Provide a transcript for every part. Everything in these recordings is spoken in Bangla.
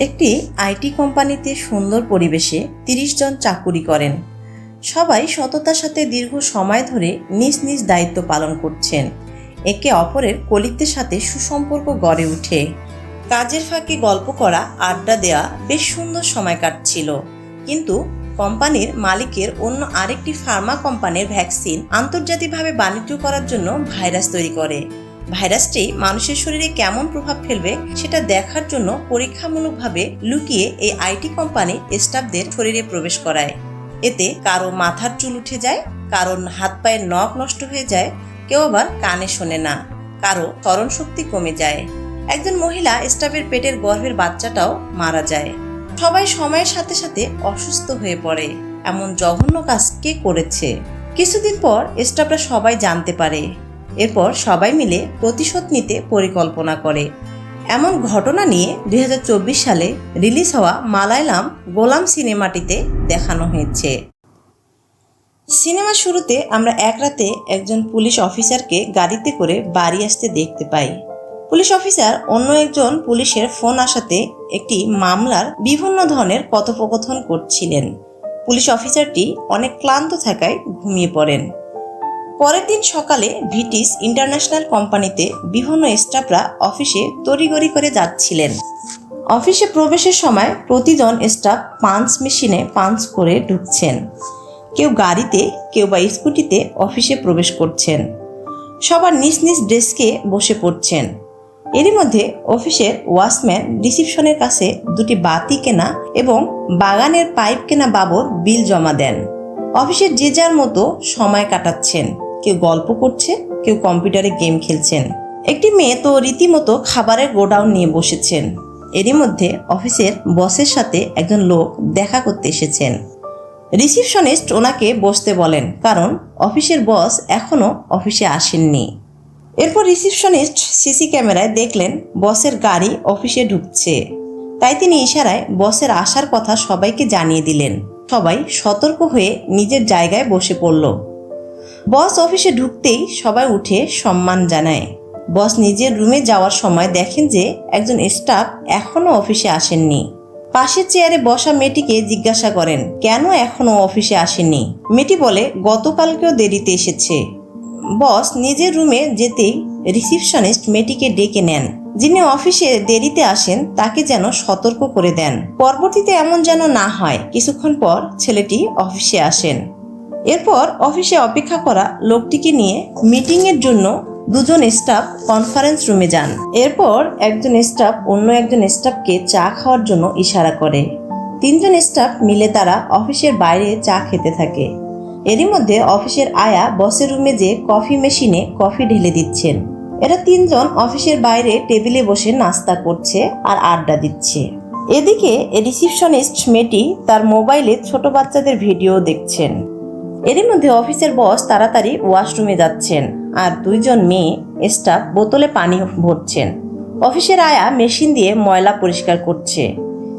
একটি আইটি কোম্পানিতে সুন্দর পরিবেশে তিরিশ জন চাকুরি করেন। সবাই সততার সাথে দীর্ঘ সময় ধরে নিজ নিজ দায়িত্ব পালন করছেন। একে অপরের কলিকদের সাথে সুসম্পর্ক গড়ে ওঠে। কাজের ফাঁকে গল্প করা, আড্ডা দেওয়া বেশ সুন্দর সময় কাটছিল। কিন্তু কোম্পানির মালিকের অন্য আরেকটি ফার্মা কোম্পানির ভ্যাকসিন আন্তর্জাতিকভাবে বাণিজ্য করার জন্য ভাইরাস তৈরি করে। ভাইরাসটি মানুষের শরীরে কেমন প্রভাব ফেলবে সেটা দেখার জন্য পরীক্ষামূলকভাবে লুকিয়ে এই আইটি কোম্পানি স্টাফদের শরীরে প্রবেশ করায়। এতে কারও মাথার চুল উঠে যায়, কারও হাত পায়ের নখ নষ্ট হয়ে যায়, কেউ আবার কানে শোনে না, কারও স্মরণ শক্তি কমে যায়। একজন মহিলা স্টাফের পেটের গর্ভের বাচ্চাটাও মারা যায়। সবাই সময়ের সাথে সাথে অসুস্থ হয়ে পড়ে, এমন জঘন্য কাজ কে করেছে। কিছুদিন পর স্টাফরা সবাই জানতে পারে এরপর সবাই মিলে প্রতিশোধ নিতে পরিকল্পনা করে। এমন ঘটনা নিয়ে দু হাজার চব্বিশ সালে রিলিজ হওয়া মালায়ালাম গোলাম সিনেমাটিতে দেখানো হয়েছে। সিনেমার শুরুতে আমরা এক রাতে একজন পুলিশ অফিসারকে গাড়িতে করে বাড়ি আসতে দেখতে পাই। পুলিশ অফিসার অন্য একজন পুলিশের ফোন আসাতে একটি মামলার বিভিন্ন ধরনের কথোপকথন করছিলেন। পুলিশ অফিসারটি অনেক ক্লান্ত থাকায় ঘুমিয়ে পড়েন। পরের দিন সকালে ভিটিস ইন্টারন্যাশনাল কোম্পানিতে বিভিন্ন স্টাফরা অফিসে তড়িগড়ি করে যাচ্ছিলেন। অফিসে প্রবেশের সময় প্রতিজন স্টাফ পাঞ্চ মেশিনে পাঞ্চ করে ঢুকছেন। কেউ গাড়িতে, কেউ বা স্কুটিতে অফিসে প্রবেশ করছেন। সবার নিজ নিজ ডেস্কে বসে পড়ছেন। এরই মধ্যে অফিসের ওয়াচম্যান রিসিপশনের কাছে দুটি বাতি কেনা এবং বাগানের পাইপ কেনা বাবদ বিল জমা দেন। অফিসের যে যার মতো সময় কাটাচ্ছেন। কেউ গল্প করছে, কেউ কম্পিউটারে গেম খেলছেন। একটি মেয়ে তো রীতিমতো খাবারের গোডাউন নিয়ে বসেছেন। এরই মধ্যে অফিসের বসের সাথে একজন লোক দেখা করতে এসেছেন। রিসিপশনিস্ট ওনাকে বসতে বলেন, কারণ অফিসের বস এখনও অফিসে আসেননি। এরপর রিসিপশনিস্ট সিসি ক্যামেরায় দেখলেন বসের গাড়ি অফিসে ঢুকছে। তাই তিনি ইশারায় বসের আসার কথা সবাইকে জানিয়ে দিলেন। সবাই সতর্ক হয়ে নিজের জায়গায় বসে পড়ল। বস অফিসে ঢুকতেই সবাই উঠে সম্মান জানায়। বস নিজের রুমে যাওয়ার সময় দেখেন যে একজন স্টাফ এখনও অফিসে আসেননি। পাশের চেয়ারে বসা মেয়েটিকে জিজ্ঞাসা করেন, কেন এখনও অফিসে আসেনি মেয়েটি বলে, গতকালকেও দেরিতে এসেছে। বস নিজের রুমে যেতেই রিসিপশনিস্ট মেয়েটিকে ডেকে নেন। যিনি অফিসে দেরিতে আসেন, তাকে যেন সতর্ক করে দেন। পরবর্তীতে এমন যেন না হয়, কিছুক্ষণ পর ছেলেটি অফিসে আসেন। এরপর অফিসে অপেক্ষা করা লোকটিকে নিয়ে মিটিংয়ের জন্য দুজন স্টাফ কনফারেন্স রুমে যান। এরপর একজন স্টাফ অন্য একজন স্টাফকে চা খাওয়ার জন্য ইশারা করে। তিনজন স্টাফ মিলে তারা অফিসের বাইরে চা খেতে থাকে। এরই মধ্যে অফিসের আয়া বসের রুমে যে কফি মেশিনে কফি ঢেলে দিচ্ছেন। এরা তিনজন অফিসের বাইরে টেবিলে বসে নাস্তা করছে আর আড্ডা দিচ্ছে। এদিকে রিসিপশনিস্ট মেয়েটি তার মোবাইলে ছোট বাচ্চাদের ভিডিও দেখছেন। এরই মধ্যে অফিসের বস তাড়াতাড়ি ওয়াশরুমে যাচ্ছেন আর দুইজন মেয়ে স্টাফ বোতলে পানি ভরছেন। অফিসের আয়া মেশিন দিয়ে ময়লা পরিষ্কার করছে।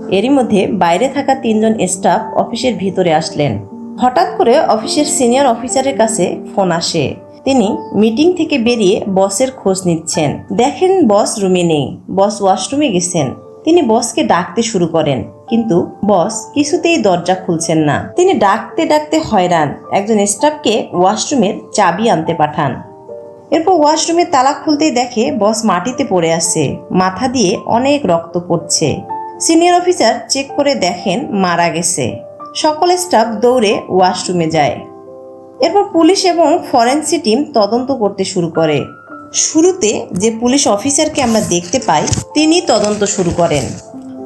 এরই মধ্যে বাইরে থাকা তিনজন স্টাফ অফিসের ভিতরে আসলেন। হঠাৎ করে অফিসের সিনিয়র অফিসারের কাছে ফোন আসে। তিনি মিটিং থেকে বেরিয়ে বসের খোঁজ নিচ্ছেন। দেখেন বস রুমে নেই। বস ওয়াশরুমে গেছেন। তিনি বসকে ডাকতে শুরু করেন, কিন্তু বস কিছুতেই দরজা খুলছেন না। তিনি ডাকতে ডাকতে হয়রান, একজন স্টাফকে ওয়াশরুমের চাবি আনতে পাঠান। এরপর ওয়াশরুমের তালা খুলতেই দেখে বস মাটিতে পড়ে আছে, মাথা দিয়ে অনেক রক্ত পড়ছে। সিনিয়র অফিসার চেক করে দেখেন মারা গেছে। সকল স্টাফ দৌড়ে ওয়াশরুমে যায়। এরপর পুলিশ এবং ফরেন্সি টিম তদন্ত করতে শুরু করে। শুরুতে যে পুলিশ অফিসারকে আমরা দেখতে পাই, তিনি তদন্ত শুরু করেন।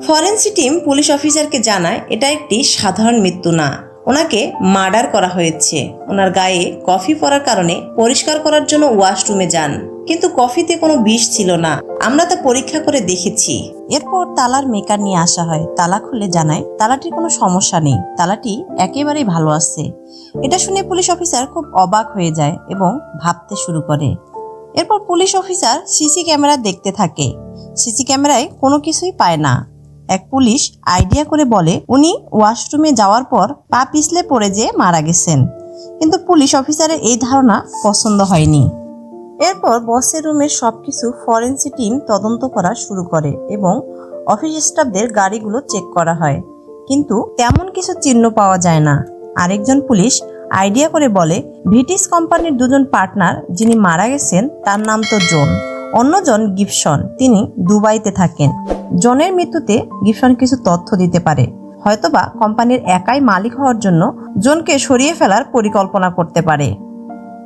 ফরেন্সি টিম পুলিশ অফিসারকে জানায়, এটা একটি সাধারণ মৃত্যু না। ওনাকে মার্ডার করা হয়েছে। ওনার গায়ে কফি পরার কারণে পরিষ্কার করার জন্য ওয়াশরুমে যান। কিন্তু কফিতে কোনো বিষ ছিল না। আমরা তা পরীক্ষা করে দেখেছি। এরপর তালার মেকার নিয়ে আসা হয়। তালা খুলে জানায়, তালাটির কোনো সমস্যা নেই। তালাটি একেবারেই ভালো আছে। এটা শুনে পুলিশ অফিসার খুব অবাক হয়ে যায় এবং ভাবতে শুরু করে। এরপর পুলিশ অফিসার সিসি ক্যামেরা দেখতে থাকে। সিসি ক্যামেরায় কোনো কিছুই পায় না। এক পুলিশ আইডিয়া করে বলে, উনি ওয়াশরুমে যাওয়ার পর পা পিছলে পড়ে যেয়ে মারা গেছেন। কিন্তু পুলিশ অফিসারের এই ধারণা পছন্দ হয়নি। এরপর বসের রুমের সব কিছু ফরেন্সি টিম তদন্ত করা শুরু করে এবং অফিস স্টাফদের গাড়িগুলো চেক করা হয়। কিন্তু তেমন কিছু চিহ্ন পাওয়া যায় না। আরেকজন পুলিশ আইডিয়া করে বলে, ব্রিটিশ কোম্পানির দুজন পার্টনার যিনি মারা গেছেন, তার নাম তো জোন। অন্যজন গিবসন। তিনি দুবাইতে থাকেন। জনের মৃত্যুতে গিবসন কিছু তথ্য দিতে পারে। হয়তোবা কোম্পানির একাই মালিক হওয়ার জন্য জোনকে সরিয়ে ফেলার পরিকল্পনা করতে পারে।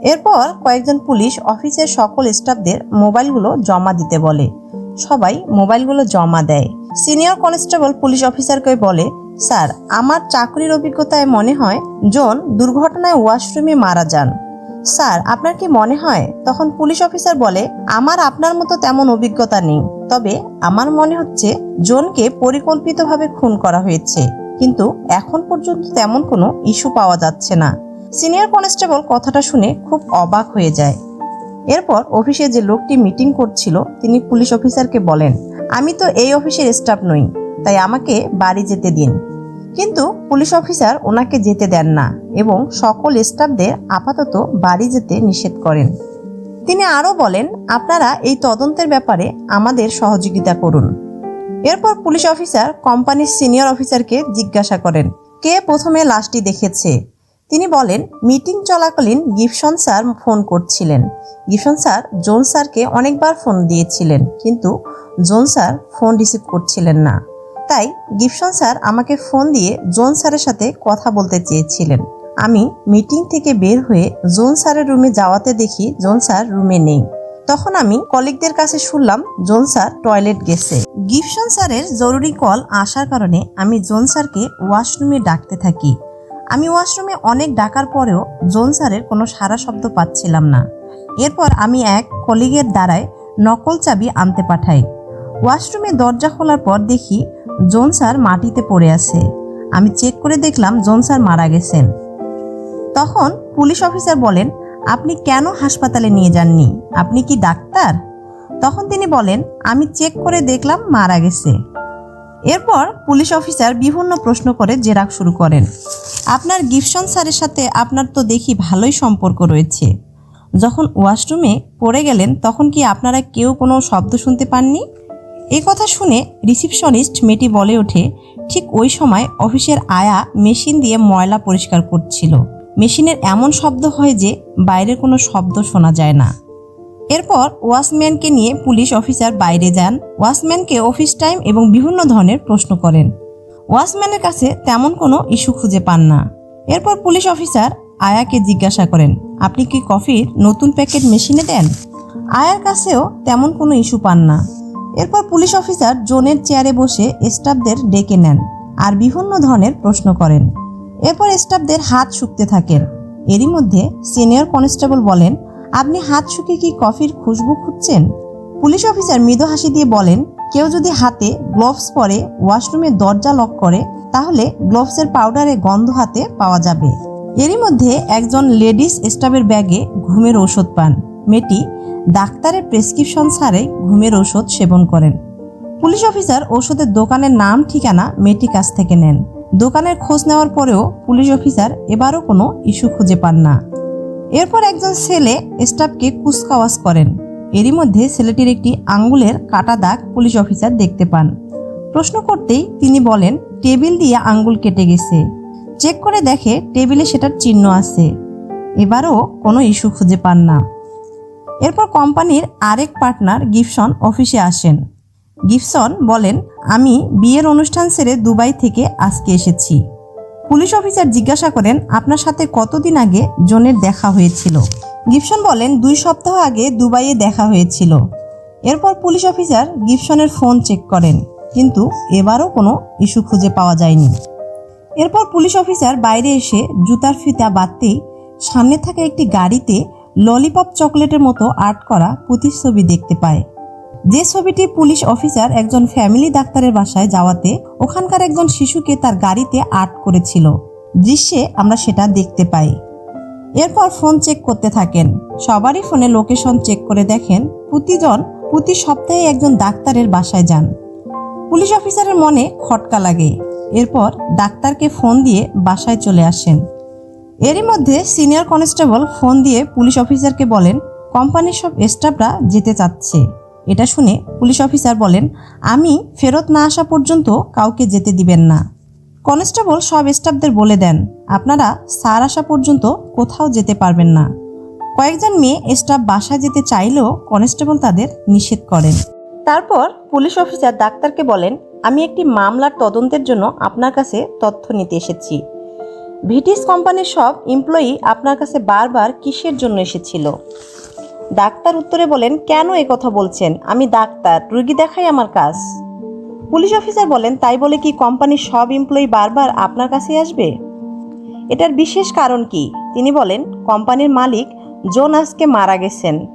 এরপর কয়েকজন পুলিশ অফিসের সকল স্টাফদের মোবাইলগুলো জমা দিতে বলে। সবাই মোবাইলগুলো জমা দেয়। সিনিয়র কনস্টেবল পুলিশ অফিসারকে বলে স্যার, আমার চাকরির অভিজ্ঞতায় মনে হয় জন দুর্ঘটনায় ওয়াশরুমে মারা যান। স্যার, আপনার কি মনে হয়? তখন পুলিশ অফিসার বলে, আমার আপনার মতো তেমন অভিজ্ঞতা নেই। তবে আমার মনে হচ্ছে জনকে পরিকল্পিতভাবে খুন করা হয়েছে। কিন্তু এখন পর্যন্ত তেমন কোনো ইস্যু পাওয়া যাচ্ছে না। সিনিয়র কনস্টেবল কথাটা শুনে খুব অবাক হয়ে যায়। এরপর অফিসে যে লোকটি মিটিং করছিল, তিনি পুলিশ অফিসারকে বলেন, আমি তো এই অফিসের স্টাফ নই, তাই আমাকে বাড়ি যেতে দিন। কিন্তু পুলিশ অফিসার ওনাকে যেতে দেন না এবং সকল স্টাফদের আপাতত বাড়ি যেতে নিষেধ করেন। তিনি আরও বলেন, আপনারা এই তদন্তের ব্যাপারে আমাদের সহযোগিতা করুন। এরপর পুলিশ অফিসার কোম্পানির সিনিয়র অফিসারকে জিজ্ঞাসা করেন, কে প্রথমে লাশটি দেখেছে? তিনি বলেন, মিটিং চলাকালীন গিবসন স্যার ফোন করছিলেন। গিবসন স্যার জোন স্যারকে অনেকবার ফোন দিয়েছিলেন, কিন্তু জোন স্যার ফোন রিসিভ করছিলেন না। তাই গিবসন স্যার আমাকে ফোন দিয়ে জোন স্যারের সাথে কথা বলতে চেয়েছিলেন। আমি মিটিং থেকে বের হয়ে জোন স্যারের রুমে যাওয়াতে দেখি জোন স্যার রুমে নেই। তখন আমি কলিগদের কাছে শুনলাম জোন স্যার টয়লেট গেছে। গিবসন স্যারের জরুরি কল আসার কারণে আমি জোন স্যারকে ওয়াশরুমে ডাকতে থাকি। আমি ওয়াশরুমে অনেক ডাকার পরেও জোন স্যারের কোনো সারা শব্দ পাচ্ছিলাম না। এরপর আমি এক কলিগের দ্বারায় নকল চাবি আনতে পাঠাই। ওয়াশরুমে দরজা খোলার পর দেখি জোন স্যার মাটিতে পড়ে আছে। আমি চেক করে দেখলাম জোন স্যার মারা গেছেন। তখন পুলিশ অফিসার বলেন, আপনি কেন হাসপাতালে নিয়ে যাননি? আপনি কি ডাক্তার? তখন তিনি বলেন, আমি চেক করে দেখলাম মারা গেছে। এরপর পুলিশ অফিসার বিভিন্ন প্রশ্ন করে জেরাক শুরু করেন। আপনার গিফসন স্যারের সাথে আপনার তো দেখি ভালোই সম্পর্ক রয়েছে। যখন ওয়াশরুমে পড়ে গেলেন, তখন কি আপনারা কেউ কোনো শব্দ শুনতে পাননি? এই কথা শুনে রিসিপশনিস্ট মেয়েটি বলে ওঠে, ঠিক ওই সময় অফিসের আয়া মেশিন দিয়ে ময়লা পরিষ্কার করছিল। মেশিনের এমন শব্দ হয় যে বাইরের কোনো শব্দ শোনা যায় না। এরপর ওয়াচম্যানকে নিয়ে পুলিশ অফিসার বাইরে যান। ওয়াচম্যানকে অফিস টাইম এবং বিভিন্ন ধরনের প্রশ্ন করেন। ওয়াচম্যানের কাছে তেমন কোনো ইস্যু খুঁজে পান না। এরপর পুলিশ অফিসার আয়াকে জিজ্ঞাসা করেন, আপনি কি কফির নতুন প্যাকেট মেশিনে দেন? আয়ার কাছেও তেমন কোনো ইস্যু পান না। এরপর পুলিশ অফিসার জোনের চেয়ারে বসে স্টাফদের ডেকে নেন আর বিভিন্ন ধরনের প্রশ্ন করেন। এরপর স্টাফদের হাত শুকতে থাকেন। এরই মধ্যে সিনিয়র কনস্টেবল বলেন, আপনি হাত শুকিয়ে কি কফির খুশবু খুঁজছেন? পুলিশ অফিসার মৃদু হাসি দিয়ে বলেন, কেউ যদি হাতে গ্লোভস পরে ওয়াশরুমের দরজা লক করে, তাহলে গ্লোভসের পাউডারে গন্ধ হাতে পাওয়া যাবে। এরই মধ্যে একজন লেডিস স্টাফের ব্যাগে ঘুমের ঔষধ পান। মেয়েটি ডাক্তারের প্রেসক্রিপশন ছাড়াই ঘুমের ওষুধ সেবন করেন। পুলিশ অফিসার ওষুধের দোকানের নাম, ঠিকানা মেয়েটির কাছ থেকে নেন। দোকানের খোঁজ নেওয়ার পরেও পুলিশ অফিসার এবারও কোনো ইস্যু খুঁজে পান না। এরপর একজন ছেলে স্টাফকে কুচকাওয়াজ করেন। এরই মধ্যে ছেলেটির একটি আঙ্গুলের কাটা দাগ পুলিশ অফিসার দেখতে পান। প্রশ্ন করতেই তিনি বলেন, টেবিল দিয়ে আঙ্গুল কেটে গেছে। চেক করে দেখে টেবিলে সেটার চিহ্ন আছে। এবারও কোনো ইস্যু খুঁজে পান না। এরপর কোম্পানির আরেক পার্টনার গিফসন অফিসে আসেন। গিফসন বলেন, আমি বিয়ের অনুষ্ঠান সেরে দুবাই থেকে আজকে এসেছি। পুলিশ অফিসার জিজ্ঞাসা করেন, আপনার সাথে কতদিন আগে জনের দেখা হয়েছিল? গিফসন বলেন, দুই সপ্তাহ আগে দুবাইয়ে দেখা হয়েছিল। এরপর পুলিশ অফিসার গিফসনের ফোন চেক করেন, কিন্তু এবারও কোনো ইস্যু খুঁজে পাওয়া যায়নি। এরপর পুলিশ অফিসার বাইরে এসে জুতার ফিতা বাঁধতেই সামনে থাকা একটি গাড়িতে ললিপপ চকলেটের মতো আর্ট করা প্রতিচ্ছবি দেখতে পায়। যে ছবিটি পুলিশ অফিসার একজন ফ্যামিলি ডাক্তারের বাসায় যাওয়াতে ওখানকার একজন শিশুকে তার গাড়িতে আর্ট করেছিল। দৃশ্যে আমরা সেটা দেখতে পাই। এরপর ফোন চেক করতে থাকেন। সবারই ফোনে লোকেশন চেক করে দেখেন প্রতিজন প্রতি সপ্তাহে একজন ডাক্তারের বাসায় যান। পুলিশ অফিসারের মনে খটকা লাগে। এরপর ডাক্তারকে ফোন দিয়ে বাসায় চলে আসেন। এরই মধ্যে সিনিয়র কনস্টেবল ফোন দিয়ে পুলিশ অফিসারকে বলেন, কোম্পানির সব স্টাফরা যেতে চাচ্ছে। এটা শুনে পুলিশ অফিসার বলেন, আমি ফেরত না আসা পর্যন্ত কাউকে যেতে দিবেন না। কনস্টেবল সব স্টাফদের বলে দেন, আপনারা স্যার আসা পর্যন্ত কোথাও যেতে পারবেন না। কয়েকজন মেয়ে স্টাফ বাসায় যেতে চাইলেও কনস্টেবল তাদের নিষেধ করেন। তারপর পুলিশ অফিসার ডাক্তারকে বলেন, আমি একটি মামলার তদন্তের জন্য আপনার কাছে তথ্য নিতে এসেছি। ভিটিস কোম্পানির সব এমপ্লয়ি আপনার কাছে বারবার কিসের জন্য এসেছিল? ডাক্তার উত্তরে বলেন, কেন এ কথা বলছেন? আমি ডাক্তার, রুগী দেখাই আমার কাজ। পুলিশ অফিসার বলেন, তাই বলে কি কোম্পানির সব এমপ্লয়ি বারবার আপনার কাছে আসবে? এটার বিশেষ কারণ কি? তিনি বলেন, কোম্পানির মালিক জোন আজকে মারা গেছেন।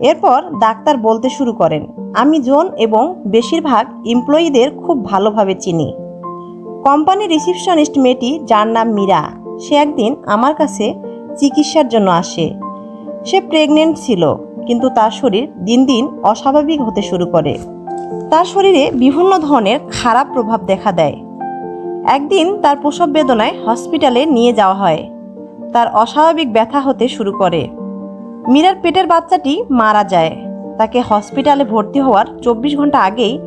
এরপর ডাক্তার বলতে শুরু করেন, আমি জোন এবং বেশিরভাগ এমপ্লয়ীদের খুব ভালোভাবে চিনি। কোম্পানির রিসিপশনিস্ট মেয়েটি, যার নাম মীরা, সে একদিন আমার কাছে চিকিৎসার জন্য আসে। সে প্রেগনেন্ট ছিল, কিন্তু তার শরীর দিন দিন অস্বাভাবিক হতে শুরু করে। তার শরীরে বিভিন্ন ধরনের খারাপ প্রভাব দেখা দেয়। একদিন তার প্রসব বেদনায় হসপিটালে নিয়ে যাওয়া হয়। তার অস্বাভাবিক ব্যথা হতে শুরু করে। মীরার পেটের বাচ্চাটি মারা যায়। তাকে হসপিটালে ভর্তি হওয়ার চব্বিশ ঘণ্টা আগেই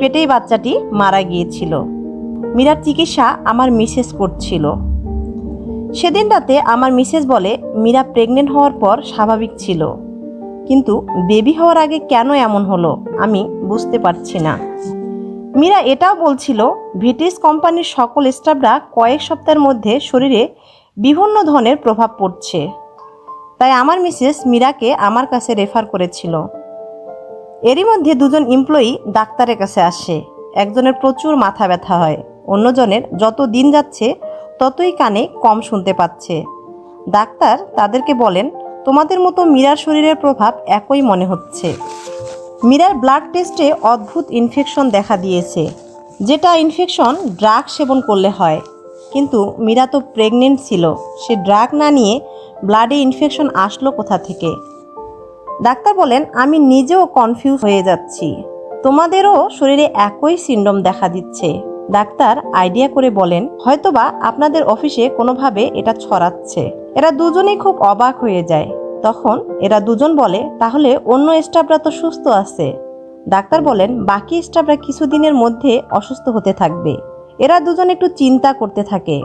পেটেই বাচ্চাটি মারা গিয়েছিল। মীরার চিকিৎসা আমার মিসেস করছিল। সেদিন রাতে আমার মিসেস বলে, মীরা প্রেগনেন্ট হওয়ার পর স্বাভাবিক ছিল। কিন্তু বেবি হওয়ার আগে কেন এমন হলো? আমি বুঝতে পারছি না। মীরা এটাও বলছিল, ব্রিটিশ কোম্পানির সকল স্টাফরা কয়েক সপ্তাহের মধ্যে শরীরে বিভিন্ন ধরনের প্রভাব পড়ছে। তাই আমার মিসেস মীরাকে আমার কাছে রেফার করেছিল। এরই মধ্যে দুজন এমপ্লয়ি ডাক্তারের কাছে আসে। একজনের প্রচুর মাথা ব্যথা হয়। অন্যজনের যত দিন যাচ্ছে, ততই কানে কম শুনতে পাচ্ছে। ডাক্তার তাদেরকে বলেন, তোমাদের মতো মীরার শরীরের প্রভাব একই মনে হচ্ছে। মীরার ব্লাড টেস্টে অদ্ভুত ইনফেকশন দেখা দিয়েছে। যেটা ইনফেকশন ড্রাগ সেবন করলে হয়। কিন্তু মীরা তো প্রেগনেন্ট ছিল, সে ড্রাগ না নিয়ে ব্লাডে ইনফেকশন আসলো কোথা থেকে? ডাক্তার বলেন, আমি নিজেও কনফিউজ হয়ে যাচ্ছি। তোমাদেরও শরীরে একই সিন্ডম দেখা দিচ্ছে। ডাক্তার আইডিয়া করে বলেন, হয়তোবা আপনাদের অফিসে কোনোভাবে এটা ছড়াচ্ছে। এরা দুজনেই খুব অবাক হয়ে যায়। তখন এরা দুজন বলে, তাহলে অন্য স্টাফরা তো সুস্থ আছে। ডাক্তার বলেন, বাকি স্টাফরা কিছুদিনের মধ্যে অসুস্থ হতে থাকবে। এরা দুজন একটু চিন্তা করতে থাকে।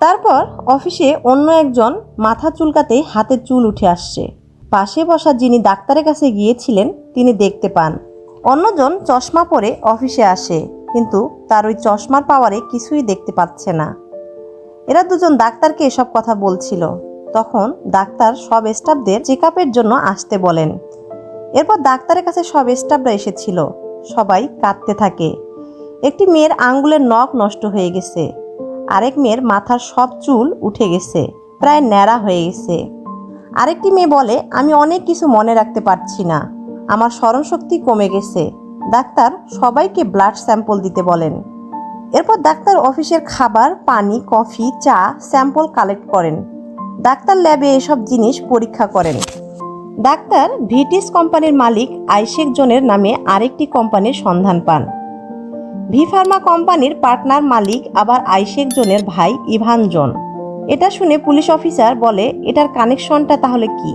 তারপর অফিসে অন্য একজন মাথা চুলকাতে হাতে চুল উঠে আসছে। পাশে বসা যিনি ডাক্তারের কাছে গিয়েছিলেন, তিনি দেখতে পান। অন্যজন চশমা পরে অফিসে আসে। কিন্তু তার ওই চশমার পাওয়ারে কিছুই দেখতে পাচ্ছে না। এরা দুজন ডাক্তারকে এসব কথা বলছিল। তখন ডাক্তার সব স্টাফদের চেক জন্য আসতে বলেন। এরপর ডাক্তারের কাছে সব স্টাফরা এসেছিল। সবাই কাঁদতে থাকে। একটি মেয়ের আঙ্গুলের নখ নষ্ট হয়ে গেছে। আরেক মেয়ের মাথার সব চুল উঠে গেছে, প্রায় ন্যাড়া হয়ে গেছে। আরেকটি মেয়ে বলে, আমি অনেক কিছু মনে রাখতে পারছি না। আমার স্মরণশক্তি কমে গেছে। ডাক্তার সবাইকে ব্লাড স্যাম্পল দিতে বলেন। এরপর ডাক্তার অফিসের খাবার, পানি, কফি, চা স্যাম্পল কালেক্ট করেন। ডাক্তার ল্যাবে এসব জিনিস পরীক্ষা করেন। ডাক্তার ভিটিস কোম্পানির মালিক আইশেক জনের নামে আরেকটি কোম্পানির সন্ধান পান। ভি ফার্মা কোম্পানির পার্টনার মালিক আবার আইশেক জনের ভাই ইভান জন। এটা শুনে পুলিশ অফিসার বলে, এটার কানেকশনটা তাহলে কি?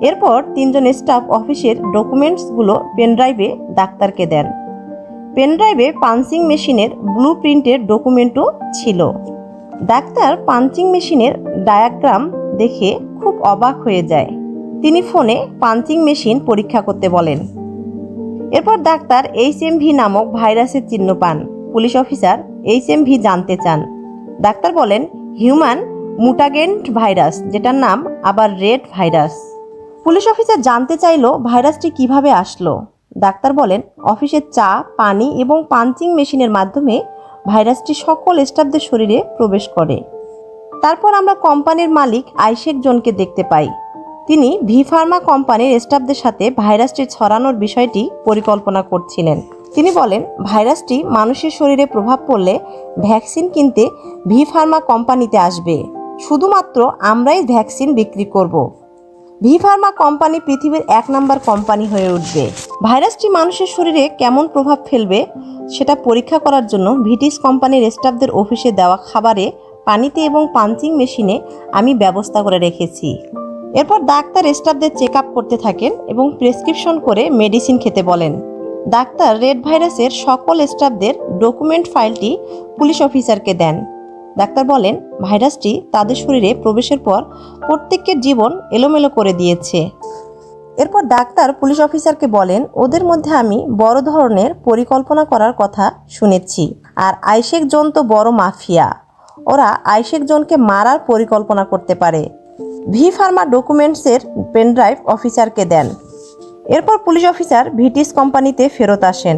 এরপর তিনজন স্টাফ অফিসের ডকুমেন্টসগুলো পেনড্রাইভে ডাক্তারকে দেন। পেনড্রাইভে পাঞ্চিং মেশিনের ব্লু প্রিন্টের ডকুমেন্টও ছিল। ডাক্তার পাঞ্চিং মেশিনের ডায়াগ্রাম দেখে খুব অবাক হয়ে যায়। তিনি ফোনে পাঞ্চিং মেশিন পরীক্ষা করতে বলেন। এরপর ডাক্তার এইচ নামক ভাইরাসের চিহ্ন পান। পুলিশ অফিসার এইচ জানতে চান। ডাক্তার বলেন হিউম্যান মুটাগেন্ট ভাইরাস যেটার নাম আবার রেড ভাইরাস পুলিশ অফিসার জানতে চাইলো ভাইরাসটি কীভাবে আসলো। ডাক্তার বলেন অফিসের চা, পানি এবং পাঞ্চিং মেশিনের মাধ্যমে ভাইরাসটি সকল স্টাফদের শরীরে প্রবেশ করে। তারপর আমরা কোম্পানির মালিক আইশেক জনকে দেখতে পাই। তিনি ভি ফার্মা কোম্পানির স্টাফদের সাথে ভাইরাসটি ছড়ানোর বিষয়টি পরিকল্পনা করছিলেন। তিনি বলেন, ভাইরাসটি মানুষের শরীরে প্রভাব পড়লে ভ্যাকসিন কিনতে ভি ফার্মা কোম্পানিতে আসবে। শুধুমাত্র আমরাই ভ্যাকসিন বিক্রি করব। ভি ফার্মা কোম্পানি পৃথিবীর এক নম্বর কোম্পানি হয়ে উঠবে। ভাইরাসটি মানুষের শরীরে কেমন প্রভাব ফেলবে সেটা পরীক্ষা করার জন্য ভিটিস কোম্পানির স্টাফদের অফিসে দেওয়া খাবারে পানিতে এবং পাঞ্চিং মেশিনে আমি ব্যবস্থা করে রেখেছি। এরপর ডাক্তার স্টাফদের চেক আপ করতে থাকেন এবং প্রেসক্রিপশন করে মেডিসিন খেতে বলেন। ডাক্তার রেড ভাইরাসের সকল স্টাফদের ডকুমেন্ট ফাইলটি পুলিশ অফিসারকে দেন। ডাক্তার বলেন, ভাইরাসটি তাদের শরীরে প্রবেশের পর প্রত্যেকের জীবন এলোমেলো করে দিয়েছে। এরপর ডাক্তার পুলিশ অফিসারকে বলেন, ওদের মধ্যে আমি বড় ধরনের পরিকল্পনা করার কথা শুনেছি আর আইশেক জন তো বড় মাফিয়া। ওরা আইশেক জনকে মারার পরিকল্পনা করতে পারে। ভি ফার্মা ডকুমেন্টসের পেনড্রাইভ অফিসারকে দেন। এরপর পুলিশ অফিসার ভিটিস কোম্পানিতে ফেরত আসেন।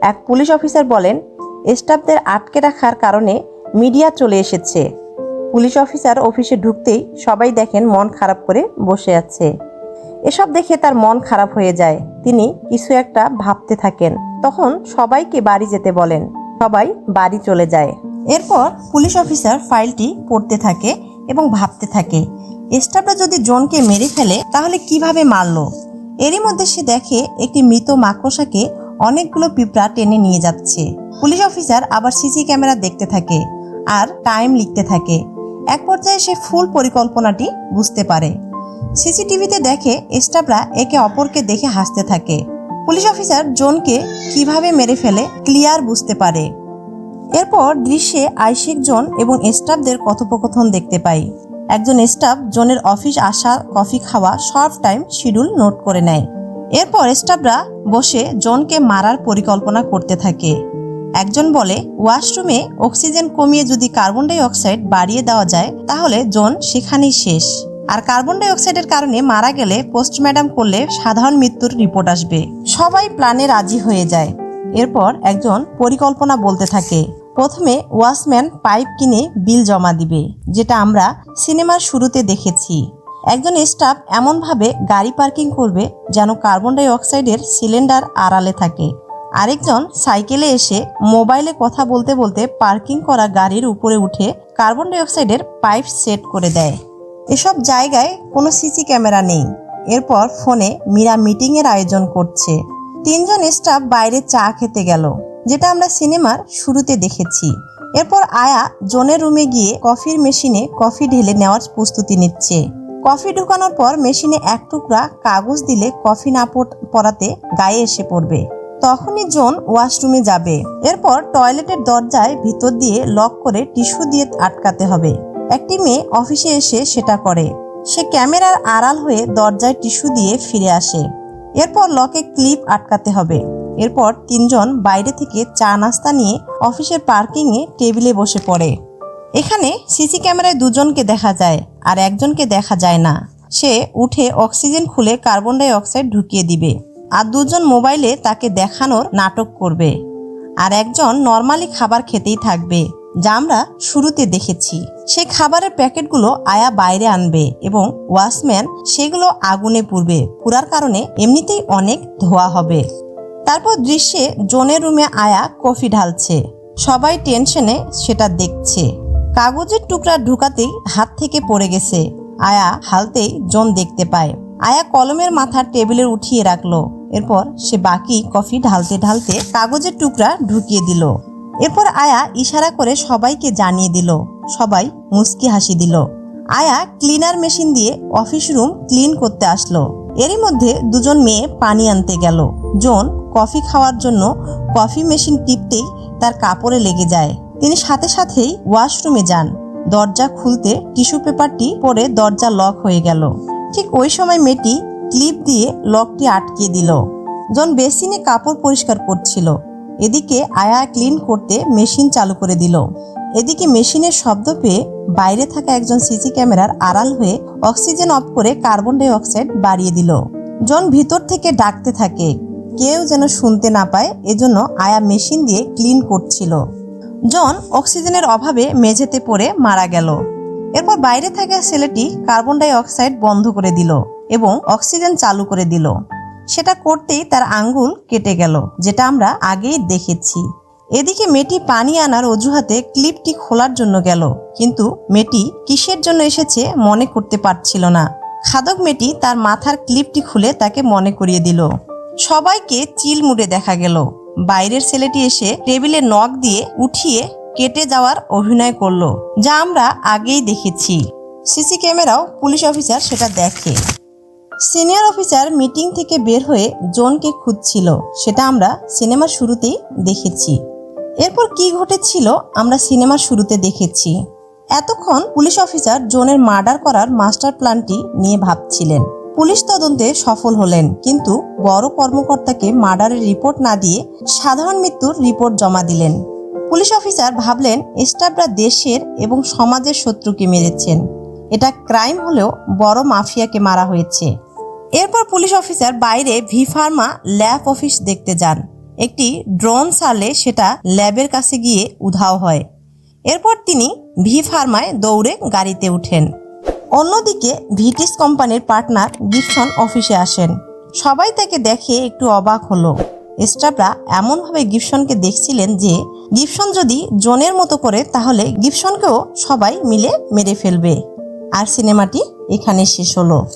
এক পুলিশ অফিসার বলেন, স্টাফদের আটকে রাখার কারণে মিডিয়া চলে এসেছে। পুলিশ অফিসার অফিসে ঢুকতেই সবাই দেখেন মন খারাপ করে বসে আছে। এসব দেখে তার মন খারাপ হয়ে যায়। তিনি কিছু একটা ভাবতে থাকেন। তখন সবাইকে বাড়ি যেতে বলেন। সবাই বাড়ি চলে যায়। এরপর পুলিশ অফিসার ফাইলটি পড়তে থাকে এবং ভাবতে থাকে, স্টাফরা যদি জনকে মেরে ফেলে, তাহলে কীভাবে মারলো? এরই মধ্যে সে দেখে একটি মৃত মাকড়সাকে অনেকগুলো পিঁপড়া টেনে নিয়ে যাচ্ছে। পুলিশ অফিসার আবার সিসি ক্যামেরা দেখতে থাকে। আর টাইম লিখতে থাকে। এক পর্যায়ে সে ফুল পরিকল্পনাটি বুঝতে পারে। সিসিটিভিতে দেখে স্টাফরা একে অপরকে দেখে হাসতে থাকে। পুলিশ অফিসার জনকে কীভাবে মেরে ফেলে ক্লিয়ার বুঝতে পারে। এরপর দৃশ্যে আইসিক জন এবং স্টাফদের কথোপকথন দেখতে পাই। একজন স্টাফ জনের অফিস আসা, কফি খাওয়া সব টাইম শিডিউল নোট করে নেয়। এরপর স্টাফরা বসে জনকে মারার পরিকল্পনা করতে থাকে। একজন বলে, ওয়াশরুমে অক্সিজেন কমিয়ে যদি কার্বন ডাই অক্সাইড বাড়িয়ে দেওয়া যায়, তাহলে জন সেখানেই শেষ। আর কার্বন ডাই অক্সাইডের কারণে মারা গেলে পোস্টম্যাডাম করলে সাধারণ মৃত্যুর রিপোর্ট আসবে। সবাই প্ল্যানে রাজি হয়ে যায়। এরপর একজন পরিকল্পনা বলতে থাকে, প্রথমে ওয়াশম্যান পাইপ কিনে বিল জমা দিবে, যেটা আমরা সিনেমার শুরুতে দেখেছি। একজন স্টাফ এমনভাবে গাড়ি পার্কিং করবে যেন কার্বন ডাই অক্সাইডের সিলিন্ডার আড়ালে থাকে। আরেকজন সাইকেলে এসে মোবাইলে কথা বলতে বলতে পার্কিং করা গাড়ির উপরে উঠে কার্বন ডাইঅক্সাইডের পাইপ সেট করে দেয়। এসব জায়গায় কোনো সিসি ক্যামেরা নেই। এরপর ফোনে মীরা মিটিংয়ের আয়োজন করছে। তিনজন স্টাফ বাইরে চা খেতে গেল, যেটা আমরা সিনেমার শুরুতে দেখেছি। এরপর আয়া জনের রুমে গিয়ে কফির মেশিনে কফি ঢেলে নেওয়ার প্রস্তুতি নিচ্ছে। কফি ঢুকানোর পর মেশিনে এক টুকরা কাগজ দিলে কফি না পড়- পড়াতে গায়ে এসে পড়বে। তখনই জোন ওয়াশরুমে যাবে। এরপর টয়লেটের দরজায় ভিতর দিয়ে লক করে টিস্যু দিয়ে আটকাতে হবে। একটি মেয়ে অফিসে এসে সেটা করে। সে ক্যামেরার আড়াল হয়ে দরজায় টিস্যু দিয়ে ফিরে আসে। এরপর লকে ক্লিপ আটকাতে হবে। এরপর তিনজন বাইরে থেকে চা নাস্তা নিয়ে অফিসের পার্কিংয়ে টেবিলে বসে পড়ে। এখানে সিসি ক্যামেরায় দুজনকে দেখা যায় আর একজনকে দেখা যায় না। সে উঠে অক্সিজেন খুলে কার্বন ডাই অক্সাইড ঢুকিয়ে দিবে। আর দুজন মোবাইলে তাকে দেখানোর নাটক করবে। আর একজন নর্মালি খাবার খেতেই থাকবে, যা আমরা শুরুতে দেখেছি। সেই খাবারের প্যাকেটগুলো আয়া বাইরে আনবে এবং ওয়াশম্যান সেগুলো আগুনে পুড়বে। পুরার কারণে এমনিতেই অনেক ধোয়া হবে। তারপর দৃশ্যে জোনের রুমে আয়া কফি ঢালছে। সবাই টেনশনে সেটা দেখছে। কাগজের টুকরা ঢুকাতেই হাত থেকে পড়ে গেছে। আয়া হালতেই জন দেখতে পায়। আয়া কলমের মাথা টেবিলে উঠিয়ে রাখল। এরপর সে বাকি কফি ঢালতে ঢালতে কাগজের টুকরা ঢুকিয়ে দিল। এরপর আয়া ইশারা করে সবাইকে জানিয়ে দিল। সবাই মুচকি হাসি দিল। আয়া ক্লিনার মেশিন দিয়ে অফিস রুম ক্লিন করতে আসলো। এরই মধ্যে দুজন মেয়ে পানি আনতে গেল। জন কফি খাওয়ার জন্য কফি মেশিন টিপতেই তার কাপড়ে লেগে যায়। তিনি সাথে সাথেই ওয়াশরুমে যান। দরজা খুলতে টিস্যু পেপারটি পরে দরজা লক হয়ে গেল। ঠিক ওই সময় মেয়েটি ক্লিপ দিয়ে লকটি আটকিয়ে দিল। জন বেসিনে কাপড় পরিষ্কার করছিল। এদিকে আয়া ক্লিন করতে মেশিন চালু করে দিল। এদিকে মেশিনের শব্দ পেয়ে বাইরে থাকা একজন সিসি ক্যামেরার আড়াল হয়ে অক্সিজেন অফ করে কার্বন ডাই অক্সাইড বাড়িয়ে দিল। জন ভিতর থেকে ডাকতে থাকে। কেউ যেন শুনতে না পায়, এজন্য আয়া মেশিন দিয়ে ক্লিন করছিল। জন অক্সিজেনের অভাবে মেঝেতে পড়ে মারা গেল। এরপর বাইরে থাকা ছেলেটি কার্বন ডাই অক্সাইড বন্ধ করে দিল। এবং অক্সিজেন চালু করে দিল। সেটা করতেই তার আঙ্গুল কেটে গেল, যেটা আমরা আগেই দেখেছি। এদিকে মেয়েটি পানি আনার অজুহাতে ক্লিপটি খোলার জন্য গেল, কিন্তু মেয়েটি কিসের জন্য এসেছে মনে করতে পারছিল না। খাদক মেয়েটি তার মাথার ক্লিপটি খুলে তাকে মনে করিয়ে দিল। সবাইকে চিল মুড়ে দেখা গেল। বাইরের ছেলেটি এসে টেবিলে নখ দিয়ে উঠিয়ে কেটে যাওয়ার অভিনয় করল, যা আমরা আগেই দেখেছি। সিসি ক্যামেরাও পুলিশ অফিসার সেটা দেখে। সিনিয়র অফিসার মিটিং থেকে বের হয়ে জোনকে খুঁজছিল। সেটা আমরা সিনেমার শুরুতেই দেখেছি। এরপর কি ঘটেছিল আমরা সিনেমার শুরুতে দেখেছি। এতক্ষণ পুলিশ অফিসার জোনের মার্ডার করার মাস্টার প্ল্যানটি নিয়ে ভাবছিলেন। পুলিশ তদন্তে সফল হলেন, কিন্তু বড় কর্মকর্তাকে মার্ডারের রিপোর্ট না দিয়ে সাধারণ মৃত্যুর রিপোর্ট জমা দিলেন। পুলিশ অফিসার ভাবলেন, স্টাফরা দেশের এবং সমাজের শত্রুকে মেরেছেন। এটা ক্রাইম হলেও বড় মাফিয়াকে মারা হয়েছে। এরপর পুলিশ অফিসার বাইরে ভি ফার্মা ল্যাব অফিস দেখতে যান। একটি ড্রোন সারলে সেটা ল্যাবের কাছে গিয়ে উধাও হয়। এরপর তিনি ভি ফার্মায় দৌড়ে গাড়িতে উঠেন। অন্যদিকে ভিটিস কোম্পানির পার্টনার গিফসন অফিসে আসেন। সবাই তাকে দেখে একটু অবাক হলো। স্টাফরা এমনভাবে গিফসনকে দেখছিলেন যে, গিফসন যদি জোনের মতো করে তাহলে গিফসনকেও সবাই মিলে মেরে ফেলবে। আর সিনেমাটি এখানে শেষ হলো।